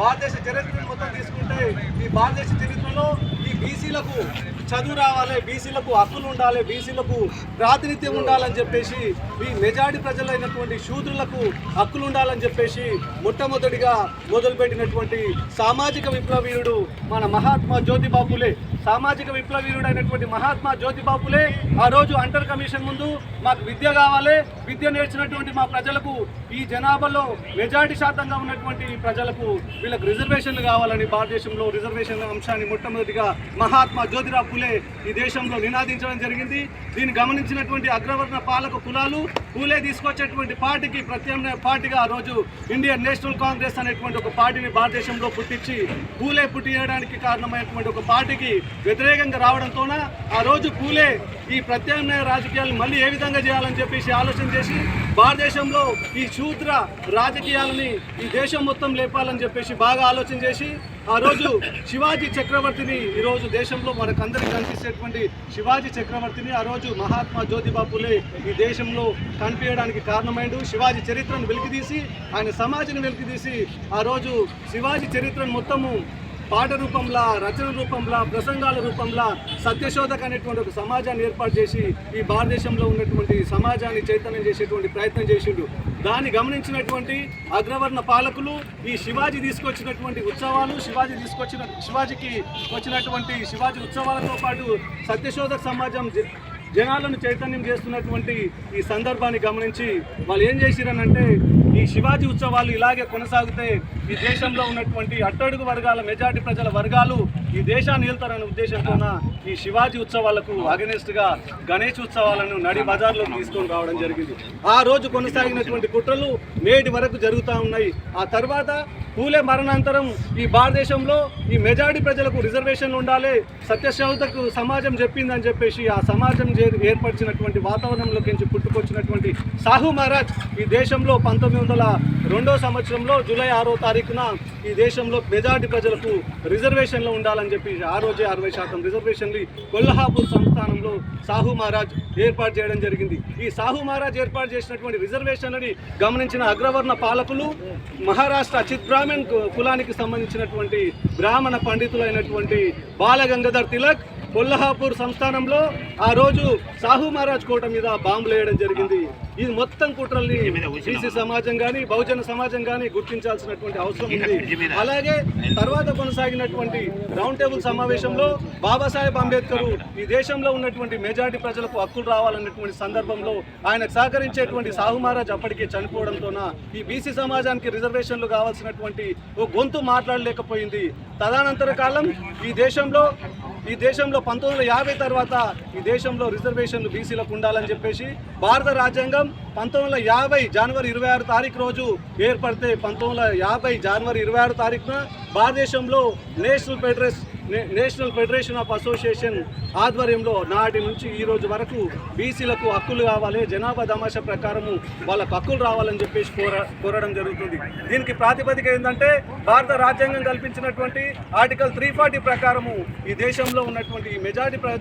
భారతదేశ చరిత్రను మొత్తం తీసుకుంటే ఈ భారతదేశ చరిత్రలో ఈ బీసీలకు చదువు రావాలి బీసీలకు హక్కులు ఉండాలి బీసీలకు ప్రాతినిధ్యం ఉండాలని చెప్పేసి ఈ మెజారిటీ ప్రజలైనటువంటి శూద్రులకు హక్కులు ఉండాలని చెప్పేసి మొట్టమొదటిగా మొదలుపెట్టినటువంటి సామాజిక విప్లవీయుడు మన మహాత్మా జ్యోతిబాపులే. సామాజిక విప్లవీయుడైనటువంటి మహాత్మా జ్యోతిబాపులే ఆ రోజు అంటర్ కమిషన్ ముందు మాకు విద్య కావాలి. విద్య నేర్చినటువంటి మా ప్రజలకు ఈ జనాభాలో మెజారిటీ శాతంగా ఉన్నటువంటి ప్రజలకు వీళ్ళకి రిజర్వేషన్లు కావాలని భారతదేశంలో రిజర్వేషన్ అంశాన్ని మొట్టమొదటిగా మహాత్మా జ్యోతిరావు పులే ఈ దేశంలో నినాదించడం జరిగింది. దీన్ని గమనించినటువంటి అగ్రవర్ణ పాలక కులాలు పూలే తీసుకొచ్చేటువంటి పార్టీకి ప్రత్యామ్నాయ పార్టీగా ఆ రోజు ఇండియన్ నేషనల్ కాంగ్రెస్ అనేటువంటి ఒక పార్టీని భారతదేశంలో పుట్టించి పూలే పుట్టియడానికి కారణమైనటువంటి ఒక పార్టీకి వ్యతిరేకంగా రావడంతోన ఆ రోజు పూలే ఈ ప్రత్యామ్నాయ రాజకీయాలు మళ్ళీ ఏ విధంగా చేయాలని చెప్పేసి ఆలోచన చేసి భారతదేశంలో ఈ శూద్ర రాజకీయాలని ఈ దేశం మొత్తం లేపాలని చెప్పేసి బాగా ఆలోచన చేసి ఆ రోజు శివాజీ చక్రవర్తిని ఈరోజు దేశంలో దేశంలో మనకందరికి కనిపించేటువంటి శివాజీ చక్రవర్తిని ఆ రోజు మహాత్మా జ్యోతిబాపులే ఈ దేశంలో కనిపించడానికి కారణమైండు. శివాజీ చరిత్రను వెలికితీసి ఆయన సమాజాన్ని వెలికితీసి ఆ రోజు శివాజీ చరిత్రను మొత్తము పాట రూపంలో రచన రూపంలో ప్రసంగాల రూపంలో సత్యశోధక అనేటువంటి ఒక సమాజాన్ని ఏర్పాటు చేసి ఈ భారతదేశంలో ఉన్నటువంటి సమాజాన్ని చైతన్యం చేసేటువంటి ప్రయత్నం చేసిండు. దాన్ని గమనించినటువంటి అగ్రవర్ణ పాలకులు ఈ శివాజీ తీసుకొచ్చినటువంటి ఉత్సవాలు శివాజీ తీసుకొచ్చిన శివాజీకి వచ్చినటువంటి శివాజీ ఉత్సవాలతో పాటు సత్యశోధక సమాజం జనాలను చైతన్యం చేస్తున్నటువంటి ఈ సందర్భాన్ని గమనించి వాళ్ళు ఏం చేసిరనంటే ఈ శివాజీ ఉత్సవాలు ఇలాగే కొనసాగితే ఈ దేశంలో ఉన్నటువంటి అట్టడుగు వర్గాల మెజార్టీ ప్రజల వర్గాలు ఈ దేశాన్ని వెళ్తారనే ఉద్దేశంతో ఈ శివాజీ ఉత్సవాలకు అగనెస్ట్గా గణేష్ ఉత్సవాలను నడి బజార్లో తీసుకొని రావడం జరిగింది. ఆ రోజు కొనసాగినటువంటి కుట్రలు నేటి వరకు జరుగుతూ ఉన్నాయి. ఆ తర్వాత పూలే మరణాంతరం ఈ భారతదేశంలో ఈ మెజారిటీ ప్రజలకు రిజర్వేషన్లు ఉండాలి సత్యశోధకు సమాజం చెప్పిందని చెప్పేసి ఆ సమాజం ఏర్పరిచినటువంటి వాతావరణంలోకి నుంచి పుట్టుకొచ్చినటువంటి సాహు మహారాజ్ ఈ దేశంలో పంతొమ్మిది వందల రెండో సంవత్సరంలో జూలై ఆరో తారీఖున ఈ దేశంలో మెజారిటీ ప్రజలకు రిజర్వేషన్లు ఉండాలని చెప్పి ఆ రోజే అరవై శాతం రిజర్వేషన్లు కొల్హాపూర్ సంస్థానంలో సాహు మహారాజ్ ఏర్పాటు చేయడం జరిగింది. ఈ సాహు మహారాజ్ ఏర్పాటు చేసినటువంటి రిజర్వేషన్లని గమనించిన అగ్రవర్ణ పాలకులు మహారాష్ట్ర చిత్ బ్రాహ్మణ్ కు- కులానికి సంబంధించినటువంటి బ్రాహ్మణ పండితులైనటువంటి బాలగంగాధర్ తిలక్ కొల్హాపూర్ సంస్థానంలో ఆ రోజు సాహు మహారాజ్ కోట మీద బాంబులు వేయడం జరిగింది. ఇది మొత్తం కుట్రల్ని బీసీ సమాజం కానీ బహుజన సమాజం కానీ గుర్తించాల్సినటువంటి అవసరం ఉంది. అలాగే తర్వాత కొనసాగినటువంటి రౌండ్ టేబుల్ సమావేశంలో బాబాసాహెబ్ అంబేద్కర్ ఈ దేశంలో ఉన్నటువంటి మెజారిటీ ప్రజలకు హక్కులు రావాలన్నటువంటి సందర్భంలో ఆయనకు సహకరించేటువంటి సాహు మహారాజ్ అప్పటికే చనిపోవడంతోన ఈ బీసీ సమాజానికి రిజర్వేషన్లు కావాల్సినటువంటి ఓ గొంతు మాట్లాడలేకపోయింది. తదనంతర కాలం ఈ దేశంలో ఈ దేశంలో పంతొమ్మిది యాభై తర్వాత ఈ దేశంలో రిజర్వేషన్లు బీసీలకు ఉండాలని చెప్పేసి భారత రాజ్యాంగం పంతొమ్మిది యాభై జనవరి ఇరవై ఆరు తారీఖు రోజు ఏర్పడితే పంతొమ్మిది యాభై జనవరి ఇరవై ఆరు తారీఖున భారతదేశంలో national federation national federation of association ఆధ్వర్యంలో నాటి నుంచి ఈ రోజు వరకు బీసీలకు హక్కులు కావాలి జనాభా తమాషా ప్రకారము వాళ్ళకు హక్కులు రావాలని చెప్పేసి కోర కోరడం జరుగుతుంది. దీనికి ప్రాతిపదిక ఏంటంటే భారత రాజ్యాంగం కల్పించినటువంటి ఆర్టికల్ త్రీ ఫార్టీ ప్రకారము ఈ దేశంలో ఉన్నటువంటి ఈ మెజారిటీ ప్రజ